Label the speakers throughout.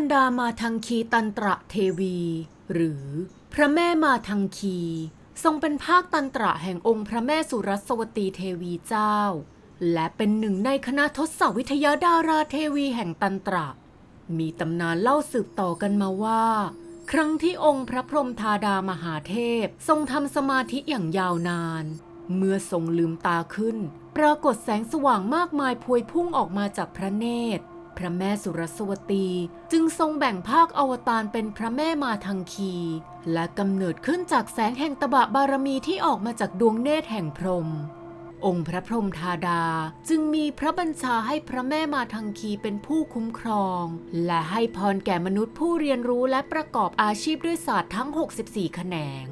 Speaker 1: ารดามาทังคีตันตระเทวี หรือพระแม่มาทังคี ทรงเป็นภาคตันตระแห่งองค์พระแม่สุรสวตีเทวีเจ้า และเป็นหนึ่งในคณะทศวิทยาดาราเทวีแห่งตันตระ มีตำนานเล่าสืบต่อกันมาว่า ครั้งที่องค์พระพรหมธาดามหาเทพทรงทำสมาธิอย่างยาวนาน เมื่อทรงลืมตาขึ้น ปรากฏแสงสว่างมากมายพวยพุ่งออกมาจากพระเนตร พระแม่สุรสวตี จึงทรงแบ่งภาคอวตารเป็นพระแม่มาทังคี และกำเนิดขึ้นจากแสงแห่งตบะบารมีที่ออกมาจากดวงเนตรแห่งพรหมองค์พระพรหมธาดาจึงมีพระบัญชาให้พระแม่มาทังคีเป็นผู้คุ้มครอง และให้พรแก่มนุษย์ผู้เรียนรู้และประกอบอาชีพด้วยศาสตร์ทั้ง 64 แขนง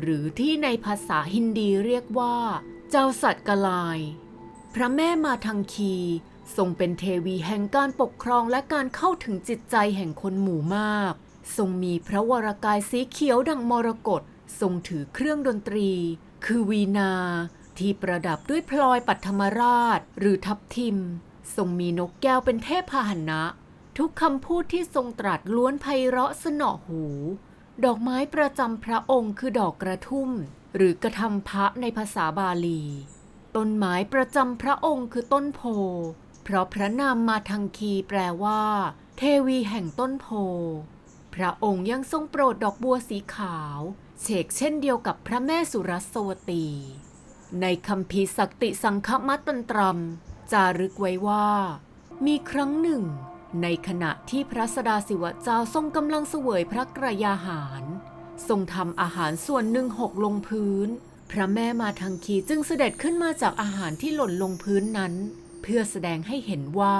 Speaker 1: หรือที่ในภาษาฮินดีเรียกว่า เจ้าสัตว์กลาย พระแม่มาทังคี ทรงเป็นเทวีแห่งการปกครองและการเข้าถึงจิตใจแห่งคนหมู่มาก ทรงมีพระวรากายสีเขียวดังมรกตทรงถือเครื่องดนตรี คือวีนา ที่ประดับด้วยพลอยปัทมราช หรือทับทิม ทรงมีนกแก้วเป็นเทพพาหนะ ทุกคำพูดที่ทรงตรัสล้วนไพเราะสนอหู ดอกไม้ประจำพระองค์คือดอกกระทุ่ม หรือกระทำพระในภาษาบาลี ต้นไม้ประจำพระองค์คือต้นโพ เพราะพระนามมาทังคีแปลว่า เทวีแห่งต้นโพ พระองค์ยังทรงโปรดดอกบัวสีขาวเฉกเช่นเดียวกับพระแม่สุรสวตี ในคำพีสักติสังคมัตตันตรมจารึกไว้ว่า มีครั้งหนึ่ง ในขณะที่พระสดาสิวะเจ้าทรงกำลังเสวยพระกระยาหาร ทรงทำอาหารส่วนหนึ่งหกลงพื้น พระแม่มาทังคีจึงเสด็จขึ้นมาจากอาหารที่หล่นลงพื้นนั้น เพื่อแสดงให้เห็นว่า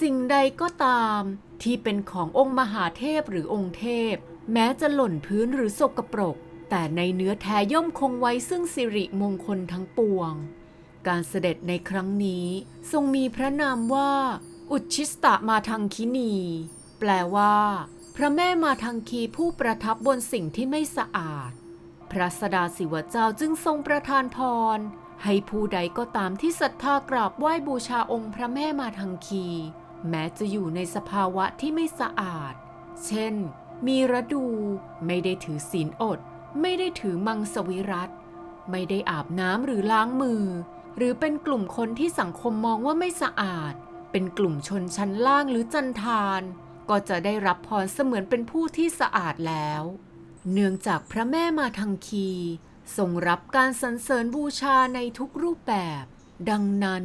Speaker 1: สิ่งใดก็ตามที่เป็นขององค์มหาเทพหรือองค์เทพ แม้จะหล่นพื้นหรือสกปรก แต่ในเนื้อแท้ย่อมคงไว้ซึ่งสิริมงคลทั้งปวง การเสด็จในครั้งนี้ทรงมีพระนามว่า อุชิสตะมาทังคินี แปลว่า พระแม่มาทังคีผู้ประทับบนสิ่งที่ไม่สะอาด พระสดาสิวเจ้าจึงทรงประทานพร ให้ผู้ใดก็ตามที่ศรัทธากราบไหว้บูชาองค์พระแม่มาทังคี แม้จะอยู่ในสภาวะที่ไม่สะอาด เช่น มีระดูไม่ได้ถือศีลอด ไม่ได้ถือมังสวิรัตไม่ได้อาบน้ำหรือล้างมือ หรือเป็นกลุ่มคนที่สังคมมองว่าไม่สะอาด เป็นกลุ่มชนชั้นล่างหรือจันทาน ก็จะได้รับพรเสมือนเป็นผู้ที่สะอาดแล้ว เนื่องจากพระแม่มาทังคี ทรงรับการสรรเสริญบูชาในทุกรูปแบบ ดังนั้น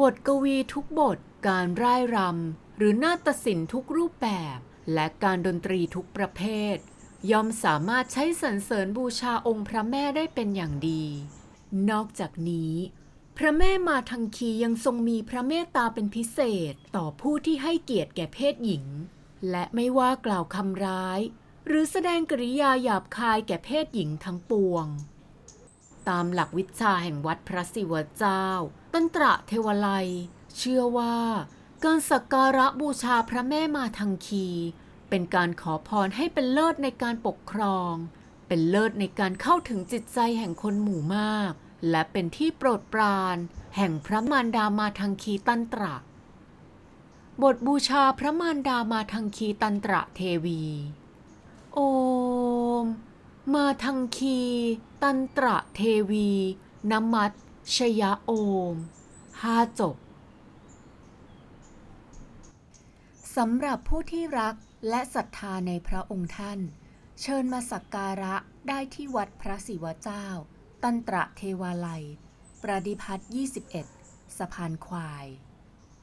Speaker 1: บทกวีทุกบท การร่ายรำหรือนาฏศิลป์ทุกรูปแบบ และการดนตรีทุกประเภท ย่อมสามารถใช้สรรเสริญบูชาองค์พระแม่ได้เป็นอย่างดี นอกจากนี้ พระแม่มาทังคียังทรงมีพระเมตตาเป็นพิเศษต่อผู้ที่ให้เกียรติแก่เพศหญิง และไม่ว่ากล่าวคำร้าย หรือแสดงกริยาหยาบคายแก่เพศหญิงทั้งปวง ตามหลักวิชาแห่งวัดพระศิวเจ้า ตันตระเทวไลยเชื่อว่า การสักการะบูชาพระแม่มาทังคี เป็นการขอพรให้เป็นเลิศในการปกครอง เป็นเลิศในการเข้าถึงจิตใจแห่งคนหมู่มาก และเป็นที่โปรดปราน แห่งพระมารดามาทังคีตันตระบทบูชาพระมารดามาทังคีตันตระเทวี โอม มาทังคี ตันตระเทวีนมัตชยะโอมห้าจบสำหรับผู้ที่รักและศรัทธาในพระองค์ท่าน เชิญมาสักการะได้ที่วัดพระศิวเจ้า ตันตระเทวาลัย ประดิพัฒน์21 สะพานควาย